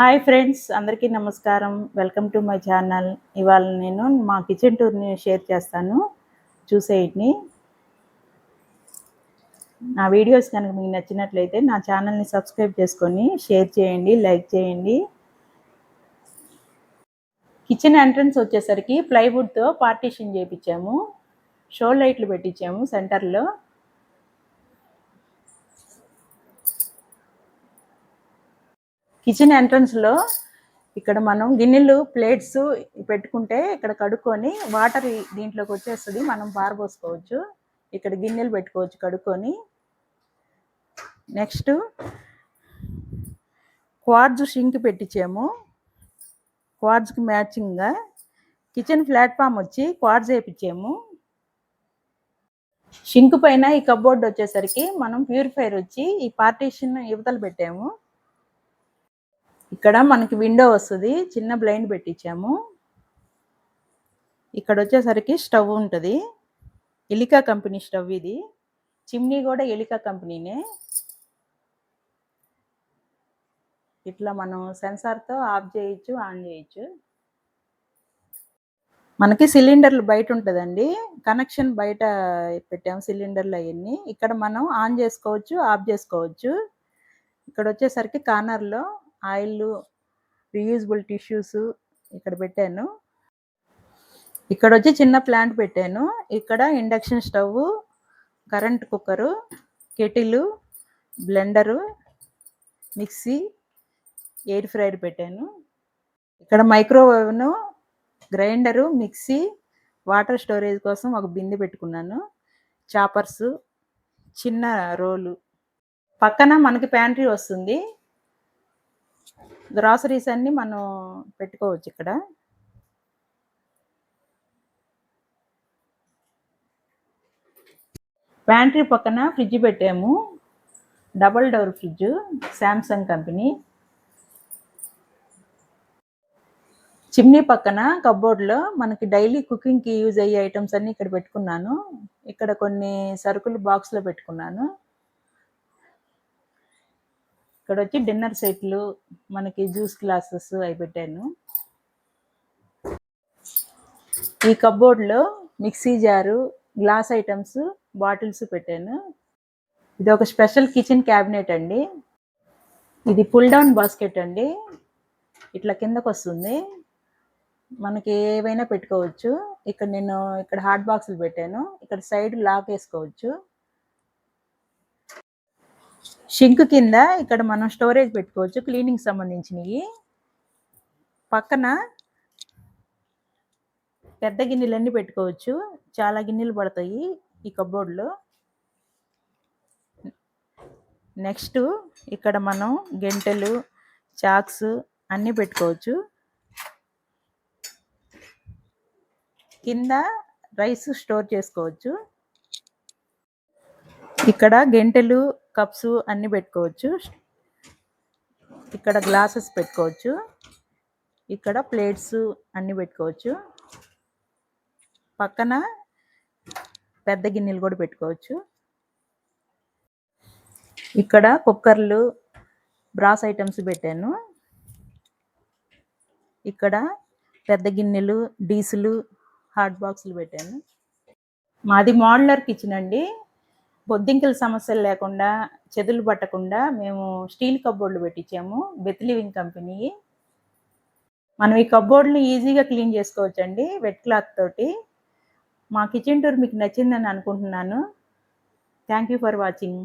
Hi friends అందరికీ నమస్కారం. Welcome to my channel. ఇవాళ నేను మా కిచెన్ టూర్ని షేర్ చేస్తాను. చూసేయటిని నా వీడియోస్ కనుక మీకు నచ్చినట్లయితే నా ఛానల్ని సబ్స్క్రైబ్ చేసుకొని షేర్ చేయండి లైక్ చేయండి. కిచెన్ ఎంట్రన్స్ వచ్చేసరికి ప్లైవుడ్తో పార్టీషన్ చేయించాము షో లైట్లు పెట్టించాము సెంటర్లో. కిచెన్ ఎంట్రన్స్లో ఇక్కడ మనం గిన్నెలు ప్లేట్స్ పెట్టుకుంటే ఇక్కడ కడుక్కొని వాటర్ దీంట్లోకి వచ్చేస్తుంది. మనం పారబోసుకోవచ్చు ఇక్కడ గిన్నెలు పెట్టుకోవచ్చు కడుక్కొని. నెక్స్ట్ క్వార్జ్ షింక్ పెట్టించాము. క్వార్జ్కి మ్యాచింగ్గా కిచెన్ ప్లాట్ఫామ్ వచ్చి క్వార్జ్ వేయించాము షింక్ పైన ఈ కబోర్డ్ వచ్చేసరికి మనం ప్యూరిఫైర్ వచ్చి ఈ పార్టీషన్ యువతలు పెట్టాము. ఇక్కడ మనకి విండో వస్తుంది. చిన్న బ్లైండ్ పెట్టించాము. ఇక్కడ వచ్చేసరికి స్టవ్ ఉంటుంది. ఎలికా కంపెనీ స్టవ్ ఇది. చిమ్నీ కూడా ఎలికా కంపెనీనే. ఇట్లా మనం సెన్సార్తో ఆఫ్ చేయొచ్చు ఆన్ చేయొచ్చు. మనకి సిలిండర్లు బయట ఉంటుందండి. కనెక్షన్ బయట పెట్టాము సిలిండర్లు అవన్నీ. ఇక్కడ మనం ఆన్ చేసుకోవచ్చు ఆఫ్ చేసుకోవచ్చు. ఇక్కడ వచ్చేసరికి కార్నర్లో ఆయిల్ రీయూజబుల్ టిష్యూస్ ఇక్కడ పెట్టాను. ఇక్కడ వచ్చి చిన్న ప్లాంట్ పెట్టాను. ఇక్కడ induction stove current cooker kettle blender mixie air fryer పెట్టాను. ఇక్కడ మైక్రోవేవ్ను గ్రైండరు మిక్సీ వాటర్ స్టోరేజ్ కోసం ఒక బిందె పెట్టుకున్నాను. చాపర్స్ చిన్న రోలు. పక్కన మనకి ప్యాంట్రీ వస్తుంది. గ్రాసరీస్ అన్నీ మనం పెట్టుకోవచ్చు ఇక్కడ. ప్యాంట్రీ పక్కన ఫ్రిడ్జ్ పెట్టాము. Double door fridge Samsung company chimney పక్కన కబోర్డ్లో మనకి డైలీ కుకింగ్కి యూజ్ అయ్యే ఐటమ్స్ అన్నీ ఇక్కడ పెట్టుకున్నాను. ఇక్కడ కొన్ని సరుకులు బాక్స్లో పెట్టుకున్నాను. ఇక్కడ వచ్చి డిన్నర్ సెట్లు మనకి జ్యూస్ గ్లాసెస్ అవి పెట్టాను. ఈ కబోర్డ్లో mixie jar glass items bottles పెట్టాను. ఇది ఒక స్పెషల్ కిచెన్ క్యాబినెట్ అండి. ఇది పుల్ డౌన్ బాస్కెట్ అండి. ఇట్లా కిందకు వస్తుంది మనకి ఏవైనా పెట్టుకోవచ్చు. ఇక్కడ నేను ఇక్కడ హాట్ బాక్సులు పెట్టాను. ఇక్కడ సైడ్ లాక్ వేసుకోవచ్చు. షింక్ కింద ఇక్కడ మనం స్టోరేజ్ పెట్టుకోవచ్చు క్లీనింగ్ సంబంధించినవి. పక్కన పెద్ద గిన్నెలన్నీ పెట్టుకోవచ్చు. చాలా గిన్నెలు పడతాయి ఈ కబోర్డ్లో. నెక్స్ట్ ఇక్కడ మనం గెంటెలు చాక్స్ అన్నీ పెట్టుకోవచ్చు. కింద రైస్ స్టోర్ చేసుకోవచ్చు. ఇక్కడ గెంటెలు కప్స్ అన్నీ పెట్టుకోవచ్చు. ఇక్కడ గ్లాసెస్ పెట్టుకోవచ్చు. ఇక్కడ ప్లేట్స్ అన్నీ పెట్టుకోవచ్చు. పక్కన పెద్ద గిన్నెలు కూడా పెట్టుకోవచ్చు. ఇక్కడ కుక్కర్లు బ్రాస్ ఐటమ్స్ పెట్టాను. ఇక్కడ పెద్ద గిన్నెలు డీసులు హాట్ బాక్సులు పెట్టాను. మాది మోడ్లర్ కిచెన్ అండి. బొద్దింకల సమస్యలు లేకుండా చెదులు పట్టకుండా మేము స్టీల్ కబ్బోర్డ్లు పెట్టించాము బెత్ లివింగ్ కంపెనీ. మనం ఈ కబ్బోర్డ్ని ఈజీగా క్లీన్ చేసుకోవచ్చండి వెట్ క్లాత్ తోటి. మా కిచెన్ టూర్ మీకు నచ్చిందని అనుకుంటున్నాను. Thank you for watching.